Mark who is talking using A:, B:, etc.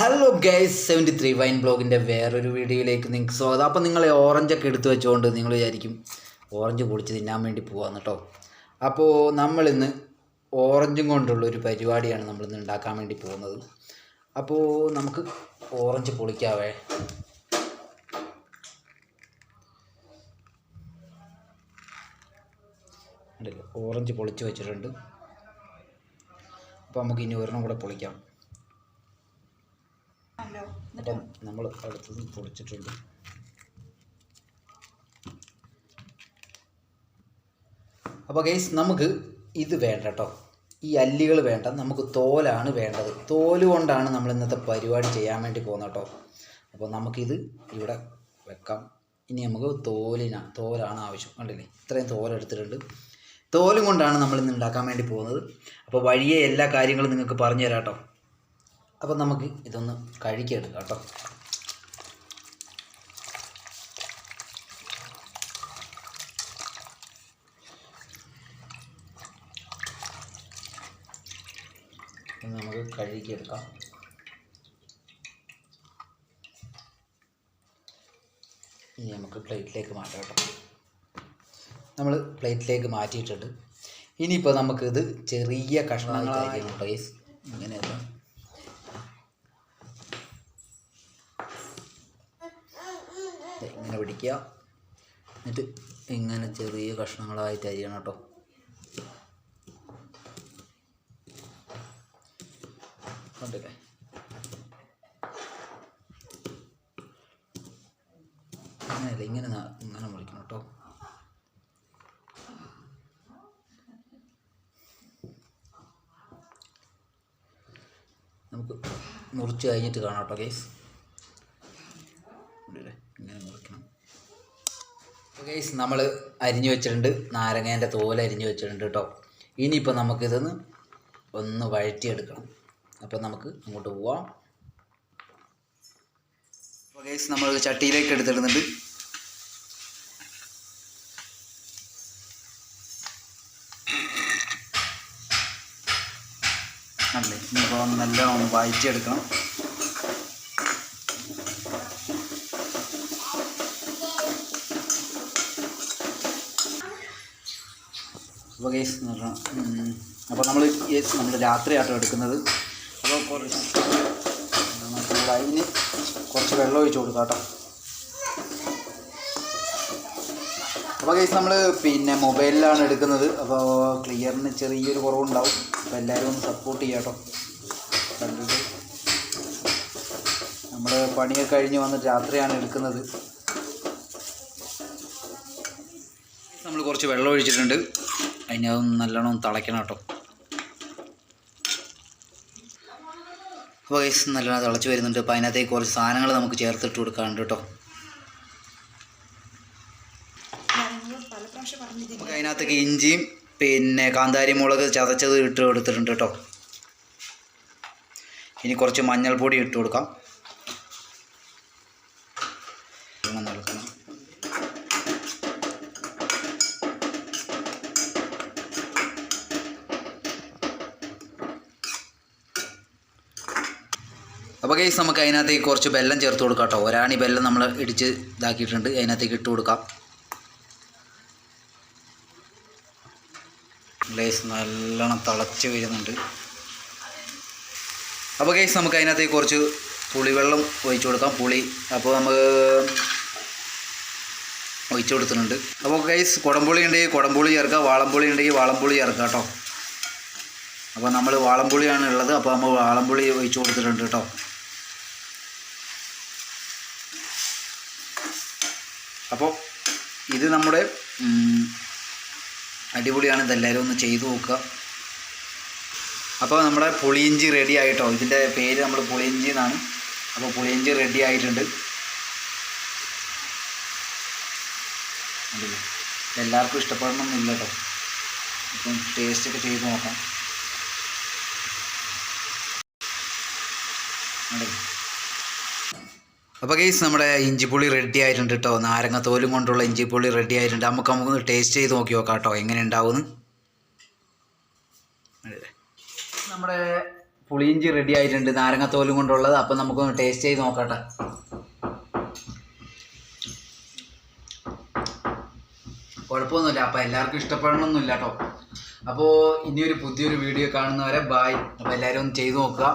A: Hello guys seventy three wine ബ്ലോഗിന്റെ വേറൊരു വീഡിയോയിലേക്ക് നിങ്ങൾക്ക് സ്വാഗതം. അപ്പോൾ നിങ്ങൾ ഓറഞ്ചൊക്കെ എടുത്തു വെച്ചുകൊണ്ട് നിങ്ങൾ വിചാരിക്കും ഓറഞ്ച് പൊളിച്ച് തിന്നാൻ വേണ്ടി പോവാന്ന് കേട്ടോ അപ്പോൾ നമ്മളിന്ന് ഓറഞ്ചും കൊണ്ടുള്ള ഒരു പരിപാടിയാണ് നമ്മളിന്ന് ഉണ്ടാക്കാൻ വേണ്ടി പോകുന്നത്. അപ്പോൾ നമുക്ക് ഓറഞ്ച് പൊളിക്കാവേ. ഓറഞ്ച് പൊളിച്ച് വെച്ചിട്ടുണ്ട്. അപ്പോൾ നമുക്ക് ഇനി ഒരെണ്ണം കൂടെ പൊളിക്കാം. അപ്പം നമ്മൾ അടുത്തത് പൊളിച്ചിട്ടുണ്ട് അപ്പോൾ ഗൈസ് നമുക്ക് ഇത് വേണ്ട കേട്ടോ. ഈ അല്ലികൾ വേണ്ട നമുക്ക് തോലാണ് വേണ്ടത്. തോൽ കൊണ്ടാണ് നമ്മൾ ഇന്നത്തെ പരിപാടി ചെയ്യാൻ വേണ്ടി പോകുന്നത് കേട്ടോ. അപ്പോൾ നമുക്കിത് ഇവിടെ വെക്കാം. ഇനി നമുക്ക് തോലിന തോലാണ് ആവശ്യം. കണ്ടില്ലേ? ഇത്രയും തോലെടുത്തിട്ടുണ്ട് തോലും കൊണ്ടാണ് നമ്മൾ ഇന്ന് ഉണ്ടാക്കാൻ വേണ്ടി പോകുന്നത്. അപ്പോൾ വഴിയെ എല്ലാ കാര്യങ്ങളും നിങ്ങൾക്ക് പറഞ്ഞു തരാം കേട്ടോ. അപ്പം നമുക്ക് ഇതൊന്ന് കഴുകിയെടുക്കാം കേട്ടോ. നമുക്ക് കഴുകിയെടുക്കാം. ഇനി നമുക്ക് പ്ലേറ്റിലേക്ക് മാറ്റാം കേട്ടോ. നമ്മൾ പ്ലേറ്റിലേക്ക് മാറ്റിയിട്ടുണ്ട്. ഇനിയിപ്പോൾ നമുക്കിത് ചെറിയ കഷ്ണങ്ങളായിരിക്കും കേട്ടോ ഇങ്ങനെ പിടിക്കുക. എന്നിട്ട് ഇങ്ങനെ ചെറിയ കഷ്ണങ്ങളായിട്ട് അരിയണം കേട്ടോ. കണ്ടില്ലേ? അങ്ങനെയല്ല ഇങ്ങനെ ഇങ്ങനെ മുറിക്കണം കേട്ടോ. നമുക്ക് മുറിച്ച് കഴിഞ്ഞിട്ട് കാണാം കേട്ടോ കേസ് ഇങ്ങനെ മുറിക്കണം ഗൈസ് നമ്മൾ അരിഞ്ഞു വെച്ചിട്ടുണ്ട്. നാരങ്ങേന്റെ തോൽ അരിഞ്ഞു വെച്ചിട്ടുണ്ട് കേട്ടോ ഇനിയിപ്പോൾ നമുക്കിതൊന്ന് ഒന്ന് വഴറ്റിയെടുക്കണം. അപ്പോൾ നമുക്ക് അങ്ങോട്ട് പോവാം. അപ്പോൾ ഗൈസ് നമ്മൾ ചട്ടിയിലേക്ക് എടുത്തിടുന്നുണ്ട്. അല്ലേ ഇനിയിപ്പോൾ നല്ലോണം വഴറ്റിയെടുക്കണം. അപ്പോൾ കേസ് അപ്പോൾ നമ്മൾ നമ്മൾ രാത്രിയാട്ടോ എടുക്കുന്നത്. അപ്പോൾ കുറച്ച് നമ്മൾ അതിന് കുറച്ച് വെള്ളം ഒഴിച്ച് കൊടുക്കാം കേട്ടോ. അപ്പോൾ കേസ് നമ്മൾ പിന്നെ മൊബൈലിലാണ് എടുക്കുന്നത്. അപ്പോൾ ക്ലിയറിന് ചെറിയൊരു കുറവുണ്ടാവും. അപ്പോൾ എല്ലാവരും ഒന്ന് സപ്പോർട്ട് ചെയ്യാം കേട്ടോ. കണ്ടിട്ട് നമ്മൾ പണിയൊക്കെ കഴിഞ്ഞ് വന്നിട്ട് രാത്രിയാണ് എടുക്കുന്നത്. നമ്മൾ കുറച്ച് വെള്ളം ഒഴിച്ചിട്ടുണ്ട്. അതിനതൊന്ന് നല്ലോണം തിളയ്ക്കണം കേട്ടോ. അപ്പോൾ ഗൈസ് നല്ലോണം തിളച്ച് വരുന്നുണ്ട്. അപ്പോൾ അതിനകത്തേക്ക് കുറച്ച് സാധനങ്ങൾ നമുക്ക് ചേർത്തിട്ട് കൊടുക്കാനുണ്ട് കേട്ടോ. അതിനകത്തേക്ക് ഇഞ്ചിയും പിന്നെ കാന്താരി മുളക് ചതച്ചത് ഇട്ട് കൊടുത്തിട്ടുണ്ട് കേട്ടോ. ഇനി കുറച്ച് മഞ്ഞൾപ്പൊടി ഇട്ട് കൊടുക്കാം. അപ്പോൾ കേസ് നമുക്ക് അതിനകത്തേക്ക് കുറച്ച് വെല്ലം ചേർത്ത് കൊടുക്കാം കേട്ടോ. ഒരാണി വെല്ലം നമ്മൾ ഇടിച്ച് ഇതാക്കിയിട്ടുണ്ട്. അതിനകത്തേക്ക് ഇട്ട് കൊടുക്കാം. ഗ്ലേസ് നല്ലോണം തിളച്ച് വരുന്നുണ്ട്. അപ്പോൾ കേസ് നമുക്ക് അതിനകത്തേക്ക് കുറച്ച് പുളിവെള്ളം ഒഴിച്ചു കൊടുക്കാം. പുളി അപ്പോൾ നമുക്ക് ഒഴിച്ചു കൊടുത്തിട്ടുണ്ട്. അപ്പോൾ ഗൈസ് കുടംപുളി ഉണ്ടെങ്കിൽ കുടംപുളി ചേർക്കുക. വാളംപുളി ഉണ്ടെങ്കിൽ വാളംപുളി ചേർക്കുക കേട്ടോ. അപ്പോൾ നമ്മൾ വാളംപുളിയാണ് ഉള്ളത്. അപ്പോൾ നമ്മൾ വാളംപുളി ഒഴിച്ചു കൊടുത്തിട്ടുണ്ട് കേട്ടോ. അപ്പോൾ ഇത് നമ്മുടെ അടിപൊളിയാണ്. ഇതെല്ലാവരും ഒന്ന് ചെയ്തു നോക്കുക. അപ്പോൾ നമ്മുടെ പുളിയിഞ്ചി റെഡി ആയിട്ടോ? ഇതിന്റെ പേര് നമ്മൾ പുളിയിഞ്ചി എന്നാണ്. അപ്പോൾ പുളിയിഞ്ചി റെഡി ആയിട്ടുണ്ട്. എല്ലാവർക്കും ഇഷ്ടപ്പെടണമെന്നില്ല കേട്ടോ ഇപ്പം ടേസ്റ്റൊക്കെ ചെയ്ത് നോക്കാം. കണ്ടില്ലേ? അപ്പോൾ കേസ് നമ്മുടെ ഇഞ്ചിപ്പുളി റെഡി ആയിട്ടുണ്ട് കേട്ടോ നാരങ്ങ തോലും കൊണ്ടുള്ള ഇഞ്ചിപ്പുളി റെഡി ആയിട്ടുണ്ട്. നമുക്ക് നമുക്ക് ടേസ്റ്റ് ചെയ്ത് നോക്കി നോക്കാം കേട്ടോ എങ്ങനെ ഉണ്ടാവുമെന്ന് നമ്മുടെ പുളിയിഞ്ചി റെഡി ആയിട്ടുണ്ട്. നാരങ്ങ തോലും കൊണ്ടുള്ളത്. അപ്പം നമുക്കൊന്ന് ടേസ്റ്റ് ചെയ്ത് നോക്കട്ടെ കുഴപ്പമൊന്നുമില്ല. അപ്പം എല്ലാവർക്കും ഇഷ്ടപ്പെടണമെന്നില്ല കേട്ടോ അപ്പോൾ ഇനിയൊരു പുതിയൊരു വീഡിയോ കാണുന്നവരെ ബായ് അപ്പോൾ എല്ലാവരും ഒന്ന് ചെയ്ത് നോക്കുക.